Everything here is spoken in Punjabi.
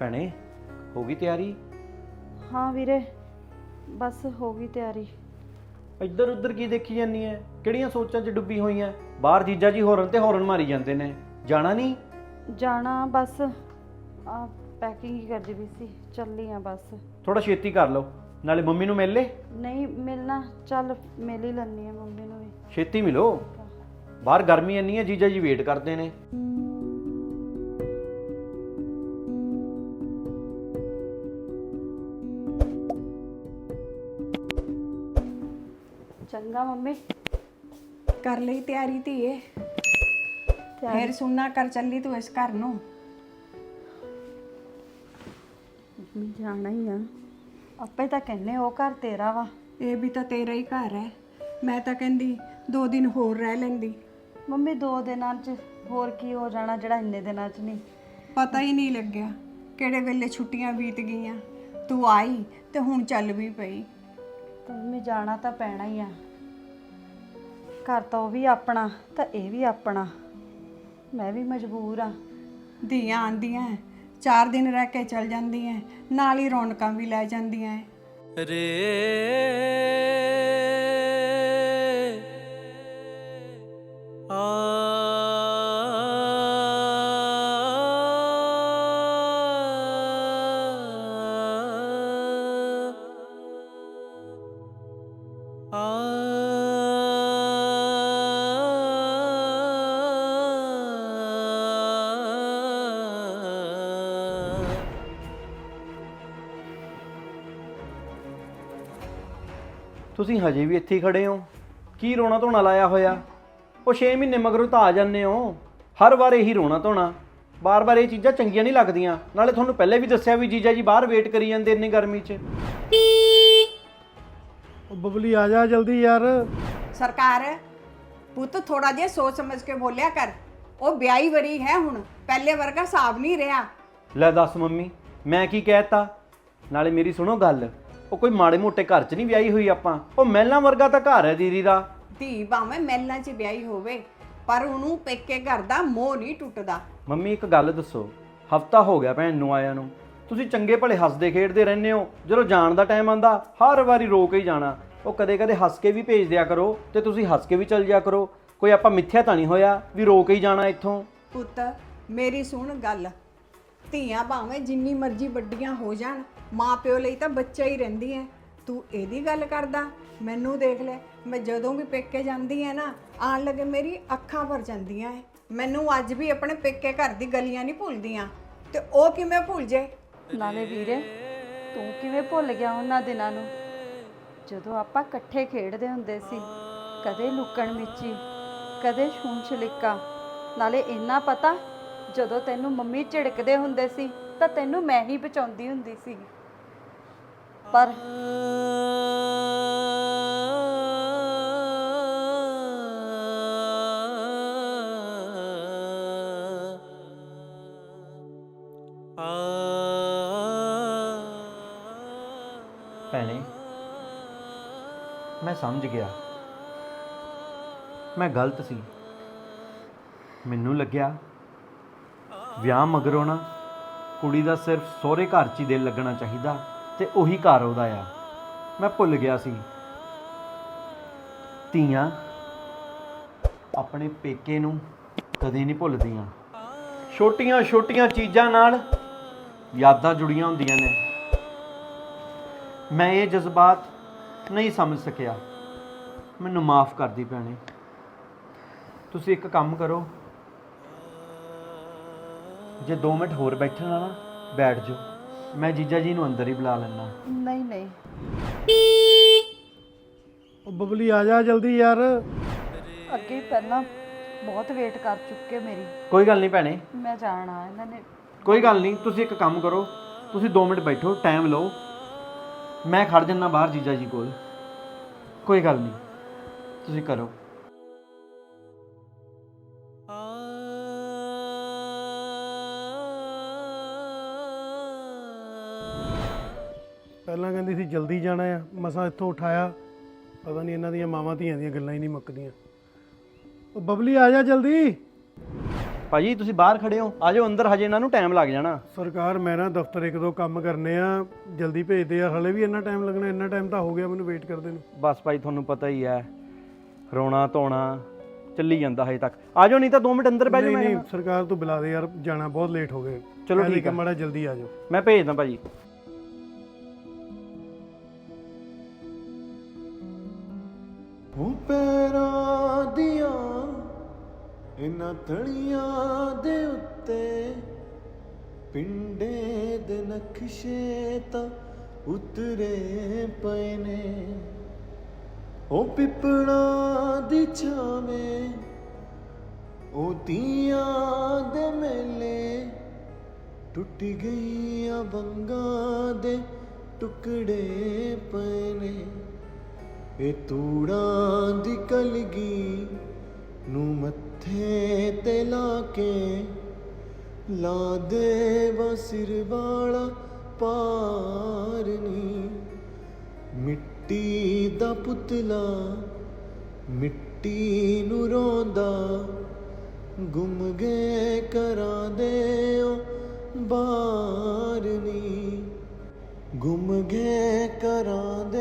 ਭੈਣੇ ਹੋ ਗਈ ਤਿਆਰੀ? ਹਾਂ ਵੀਰੇ ਬਸ ਹੋ ਗਈ ਤਿਆਰੀ। ਇੱਧਰ ਉੱਧਰ ਕੀ ਦੇਖੀ ਜਾਂਦੀ ਐ? ਕਿਹੜੀਆਂ ਸੋਚਾਂ 'ਚ ਡੁੱਬੀ ਹੋਈ ਐ? ਬਾਹਰ ਜੀਜਾ ਜੀ ਹੋਰਨ ਤੇ ਹੋਰਨ ਮਾਰੀ ਜਾਂਦੇ ਨੇ। ਜਾਣਾ ਨਹੀਂ? ਜਾਣਾ ਬਸ। ਆ ਪੈਕਿੰਗ ਹੀ ਕਰਦੀ ਵੀ ਸੀ। ਚੱਲੀ ਆ ਬਸ। ਥੋੜਾ ਛੇਤੀ ਕਰ ਲਓ। ਨਾਲੇ ਮੰਮੀ ਨੂੰ ਮਿਲ ਲੈ? ਨਹੀਂ ਮਿਲਣਾ। ਚੱਲ ਮਿਲ ਹੀ ਲੈਣੀ ਆ ਮੰਮੀ ਨੂੰ ਵੀ। ਛੇਤੀ ਮਿਲੋ। ਬਾਹਰ ਗਰਮੀ ਇੰਨੀ ਐ ਜੀਜਾ ਜੀ ਵੇਟ ਕਰਦੇ ਨੇ। ਚੰਗਾ ਮੰਮੀ। ਕਰ ਲਈ ਤਿਆਰੀ ਧੀਏ। ਫੇਰ ਸੁਣਨਾ ਕਰ ਚੱਲੀ ਤੂੰ ਇਸ ਘਰ ਨੂੰ। ਮੰਮੀ ਜਾਣਾ ਹੀ ਆ। ਆਪੇ ਤਾਂ ਕਹਿੰਨੇ ਉਹ ਘਰ ਤੇਰਾ ਵਾ। ਇਹ ਵੀ ਤਾਂ ਤੇਰਾ ਹੀ ਘਰ ਹੈ। ਮੈਂ ਤਾਂ ਕਹਿੰਦੀ ਦੋ ਦਿਨ ਹੋਰ ਰਹਿ ਲੈਂਦੀ। ਮੰਮੀ ਦੋ ਦਿਨਾਂ 'ਚ ਹੋਰ ਕੀ ਹੋ ਜਾਣਾ ਜਿਹੜਾ ਇੰਨੇ ਦਿਨਾਂ 'ਚ ਨਹੀਂ। ਪਤਾ ਹੀ ਨਹੀਂ ਲੱਗਿਆ ਕਿਹੜੇ ਵੇਲੇ ਛੁੱਟੀਆਂ ਬੀਤ ਗਈਆਂ। ਤੂੰ ਆਈ ਤੇ ਹੁਣ ਚੱਲ ਵੀ ਪਈ। ਤਾਂ ਮੰਮੀ ਜਾਣਾ ਤਾਂ ਪੈਣਾ ਹੀ ਆ। ਘਰ ਤਾਂ ਉਹ ਵੀ ਆਪਣਾ ਤਾਂ ਇਹ ਵੀ ਆਪਣਾ। ਮੈਂ ਵੀ ਮਜਬੂਰ ਆ। ਧੀਆਂ ਆਂਦੀਆਂ ਚਾਰ ਦਿਨ ਰਹਿ ਕੇ ਚਲ ਜਾਂਦੀਆਂ ਨਾਲ ਹੀ ਰੌਣਕਾਂ ਵੀ ਲੈ ਜਾਂਦੀਆਂ। ਰੇ ਤੁਸੀਂ ਹਜੇ ਵੀ ਇੱਥੇ ਹੀ ਖੜੇ ਹੋ। ਕੀ ਰੋਣਾ ਧੋਣਾ ਲਾਇਆ ਹੋਇਆ? ਉਹ 6 ਮਹੀਨੇ ਮਗਰੋਂ ਤਾਂ ਆ ਜਾਂਦੇ ਹੋ। ਹਰ ਵਾਰ ਇਹੀ ਰੋਣਾ ਧੋਣਾ। ਬਾਰ-ਬਾਰ ਇਹ ਚੀਜ਼ਾਂ ਚੰਗੀਆਂ ਨਹੀਂ ਲੱਗਦੀਆਂ। ਨਾਲੇ ਤੁਹਾਨੂੰ ਪਹਿਲੇ ਵੀ ਦੱਸਿਆ ਵੀ ਜੀਜਾ ਜੀ ਬਾਹਰ ਵੇਟ ਕਰੀ ਜਾਂਦੇ ਇੰਨੀ ਗਰਮੀ 'ਚ। ਉਹ ਬਬਲੀ ਆ ਜਾ ਜਲਦੀ ਯਾਰ। ਸਰਕਾਰ ਪੁੱਤ ਥੋੜਾ ਜਿਹਾ ਸੋਚ ਸਮਝ ਕੇ ਬੋਲਿਆ ਕਰ। ਉਹ ਵਿਆਹੀ ਵਰੀ ਹੈ ਹੁਣ। ਪਹਿਲੇ ਵਰਗਾ ਹਿਸਾਬ ਨਹੀਂ ਰਿਹਾ। ਲੈ ਦੱਸ ਮੰਮੀ ਮੈਂ ਕੀ ਕਹਿਤਾ ਨਾਲੇ ਮੇਰੀ ਸੁਣੋ ਗੱਲ। ਉਹ ਕੋਈ ਮਾੜੇ ਮੋਟੇ ਘਰ 'ਚ ਨਹੀਂ ਵਿਆਹੀ ਹੋਈ ਆਪਾਂ? ਉਹ ਮਹਿਲਾਂ ਵਰਗਾ ਤਾਂ ਘਰ ਹੈ ਦੀਦੀ ਦਾ। ਧੀ ਭਾਵੇਂ ਮਹਿਲਾਂ 'ਚ ਵਿਆਹੀ ਹੋਵੇ ਪਰ ਉਹਨੂੰ ਪੇਕੇ ਘਰ ਦਾ ਮੋਹ ਨਹੀਂ ਟੁੱਟਦਾ। ਮੰਮੀ ਇੱਕ ਗੱਲ ਦੱਸੋ। ਹਫਤਾ ਹੋ ਗਿਆ ਭੈਣ ਨੂੰ ਆਇਆ ਨੂੰ। ਤੁਸੀਂ ਚੰਗੇ ਭਲੇ ਹੱਸਦੇ ਖੇਡਦੇ ਰਹਿੰਦੇ ਹੋ। ਜਦੋਂ ਜਾਣ ਦਾ ਟਾਈਮ ਆਂਦਾ ਹਰ ਵਾਰੀ ਰੋ ਕੇ ਹੀ ਜਾਣਾ। ਉਹ ਕਦੇ-ਕਦੇ ਹੱਸ ਕੇ ਵੀ ਭੇਜ ਦਿਆ ਕਰੋ ਤੇ ਤੁਸੀਂ ਹੱਸ ਕੇ ਵੀ ਚੱਲ ਜਿਆ ਕਰੋ। ਕੋਈ ਆਪਾਂ ਮਿੱਥਿਆ ਤਾਂ ਨਹੀਂ ਹੋਇਆ ਵੀ ਰੋ ਕੇ ਹੀ ਜਾਣਾ ਇੱਥੋਂ? ਪੁੱਤ ਮੇਰੀ ਸੁਣ ਗੱਲ। ਧੀਆਂ ਭਾਵੇਂ ਜਿੰਨੀ ਮਰਜ਼ੀ ਵੱਡੀਆਂ ਹੋ ਜਾਣ ਮਾਂ ਪਿਓ ਲਈ ਤਾਂ ਬੱਚਾ ਹੀ ਰਹਿੰਦੀ ਹੈ ਤੂੰ ਇਹਦੀ ਗੱਲ ਕਰਦਾ, ਮੈਨੂੰ ਦੇਖ ਲੈ। ਮੈਂ ਜਦੋਂ ਵੀ ਪੇਕੇ ਜਾਂਦੀ ਹੈ ਨਾ ਆਣ ਲੱਗੇ ਮੇਰੀ ਅੱਖਾਂ ਭਰ ਜਾਂਦੀਆਂ ਹੈ ਮੈਨੂੰ ਅੱਜ ਵੀ ਆਪਣੇ ਪੇਕੇ ਘਰ ਦੀ ਗਲੀਆਂ ਨਹੀਂ ਭੁੱਲਦੀਆਂ। ਤੇ ਉਹ ਕਿਵੇਂ ਭੁੱਲ ਜੇ? ਨਾਲੇ ਵੀਰੇ, ਤੂੰ ਕਿਵੇਂ ਭੁੱਲ ਗਿਆ ਉਹਨਾਂ ਦਿਨਾਂ ਨੂੰ? ਜਦੋਂ ਆਪਾਂ ਇਕੱਠੇ ਖੇਡਦੇ ਹੁੰਦੇ ਸੀ, ਕਦੇ ਲੁਕਣ ਮਿੱਚੀ, ਕਦੇ ਛੂਣ ਛਲਿੱਕਾ। ਨਾਲੇ ਇੰਨਾ ਪਤਾ, ਜਦੋਂ ਤੈਨੂੰ ਮੰਮੀ ਝਿੜਕਦੇ ਹੁੰਦੇ ਸੀ, ਤਾਂ ਤੈਨੂੰ ਮੈਂ ਹੀ ਬਚਾਉਂਦੀ ਹੁੰਦੀ ਸੀ। ਪਰ ਭੈਣੇ, ਮੈਂ ਸਮਝ ਗਿਆ। ਮੈਂ ਗਲਤ ਸੀ। ਮੈਨੂੰ ਲੱਗਿਆ ਵਿਆਹ ਮਗਰੋਂ ਨਾ ਕੁੜੀ ਦਾ ਸਿਰਫ ਸਹੁਰੇ ਘਰ 'ਚ ਹੀ ਦਿਲ ਲੱਗਣਾ ਚਾਹੀਦਾ। ਤੇ ਉਹੀ ਘਰ ਉਹਦਾ ਆ। ਮੈਂ ਭੁੱਲ ਗਿਆ ਸੀ। ਧੀਆਂ ਆਪਣੇ ਪੇਕੇ ਨੂੰ ਕਦੇ ਨਹੀਂ ਭੁੱਲਦੀਆਂ। ਛੋਟੀਆਂ ਛੋਟੀਆਂ ਚੀਜ਼ਾਂ ਨਾਲ ਯਾਦਾਂ ਜੁੜੀਆਂ ਹੁੰਦੀਆਂ ਨੇ। ਮੈਂ ਇਹ ਜਜ਼ਬਾਤ ਨਹੀਂ ਸਮਝ ਸਕਿਆ। ਮੈਨੂੰ ਮਾਫ ਕਰ ਦੀ ਭੈਣੇ। ਤੁਸੀਂ ਇੱਕ ਕੰਮ ਕਰੋ। ਜੇ 2 ਮਿੰਟ ਹੋਰ ਬੈਠਣਾ ਨਾ, ਬੈਠ ਜਾਓ। ਮੈਂ ਜੀਜਾ ਜੀ ਨੂੰ ਅੰਦਰ ਹੀ ਬੁਲਾ ਲੈਣਾ ਨਹੀਂ ਨਹੀਂ। ਉਹ ਬਬਲੀ ਆ ਜਾ ਜਲਦੀ ਯਾਰ। ਅੱਗੇ ਪਹਿਲਾਂ ਬਹੁਤ ਵੇਟ ਕਰ ਚੁੱਕੇ ਮੇਰੀ। ਕੋਈ ਗੱਲ ਨਹੀਂ ਭੈਣੇ। ਮੈਂ ਜਾਣਾ ਇਹਨਾਂ ਨੇ ਕੋਈ ਗੱਲ ਨਹੀਂ ਤੁਸੀਂ ਇੱਕ ਕੰਮ ਕਰੋ। ਤੁਸੀਂ 2 ਮਿੰਟ ਬੈਠੋ ਟਾਈਮ ਲਓ। ਮੈਂ ਖੜ ਜੰਨਾ ਬਾਹਰ ਜੀਜਾ ਜੀ ਕੋਲ। ਕੋਈ ਗੱਲ ਨਹੀਂ। ਤੁਸੀਂ ਕਰੋ। ਪਹਿਲਾਂ ਕਹਿੰਦੀ ਸੀ ਜਲਦੀ ਜਾਣਾ ਆ। ਮਸਾਂ ਇੱਥੋਂ ਉਠਾਇਆ। ਪਤਾ ਨਹੀਂ ਇਹਨਾਂ ਦੀਆਂ ਮਾਵਾਂ ਧੀਆਂ ਦੀਆਂ ਗੱਲਾਂ ਹੀ ਨਹੀਂ ਮੁੱਕਦੀਆਂ। ਉਹ ਬਬਲੀ ਆ ਜਾ ਜਲਦੀ। ਭਾਜੀ ਤੁਸੀਂ ਬਾਹਰ ਖੜੇ ਹੋ। ਆਜੋ ਅੰਦਰ ਹਜੇ ਇਹਨਾਂ ਨੂੰ ਟਾਈਮ ਲੱਗ ਜਾਣਾ। ਸਰਕਾਰ ਮੈਂ ਨਾ ਦਫ਼ਤਰ ਇੱਕ ਦੋ ਕੰਮ ਕਰਨੇ ਆ। ਜਲਦੀ ਭੇਜਦੇ ਆ ਹਲੇ ਵੀ ਇੰਨਾ ਟਾਈਮ ਲੱਗਣਾ। ਇੰਨਾ ਟਾਈਮ ਤਾਂ ਹੋ ਗਿਆ ਮੈਨੂੰ ਵੇਟ ਕਰਦੇ ਨੂੰ। ਬਸ ਭਾਈ ਤੁਹਾਨੂੰ ਪਤਾ ਹੀ ਹੈ। ਰੋਣਾ ਧੋਣਾ ਚੱਲੀ ਜਾਂਦਾ ਹਜੇ ਤੱਕ। ਆਜੋ ਨਹੀਂ ਤਾਂ 2 ਮਿੰਟ ਅੰਦਰ ਬਹਿ ਜਾਓ ਨਹੀਂ ਮੈਂ ਸਰਕਾਰ ਤੋਂ ਬੁਲਾ ਦੇ ਯਾਰ। ਜਾਣਾ ਬਹੁਤ ਲੇਟ ਹੋ ਗਏ। ਚਲੋ ਠੀਕ ਆ। ਮਾੜਾ ਜਲਦੀ ਆ ਜਾਓ। ਮੈਂ ਭੇਜਦਾ ਭਾਜੀ। ਉਹ ਪੈਰਾਂ ਦੀਆਂ ਇਨਾਂ ਤਣੀਆਂ ਦੇ ਉੱਤੇ ਪਿੰਡੇ ਦੇ ਨਕਸ਼ੇ ਤਾਂ ਉਤਰੇ ਪਏ ਨੇ। ਉਹ ਪਿਪਣਾ ਦੀ ਛਾਵੇਂ, ਉਹ ਤੀਆਂ ਦੇ ਮੇਲੇ ਟੁੱਟ ਗਈਆਂ ਬੰਗਾਂ ਦੇ ਟੁਕੜੇ ਪਏ ਨੇ। ਇਹ ਤੂੜਾਂ ਦੀ ਕਲਗੀ ਨੂੰ ਮੱਥੇ ਤੇ ਲਾ ਕੇ ਲਾ ਦੇ ਵਾ ਵਾਲਾ ਪਾਰਨੀ। ਮਿੱਟੀ ਦਾ ਪੁਤਲਾ ਮਿੱਟੀ ਨੂੰ ਰੋਂਦਾ ਗੁੰਮ ਗਏ ਕਰਾਂ ਦੇ ਓ ਬਾਰਨੀ। ਗੁੰਮ ਗਏ ਕਰਾਂ ਦੇ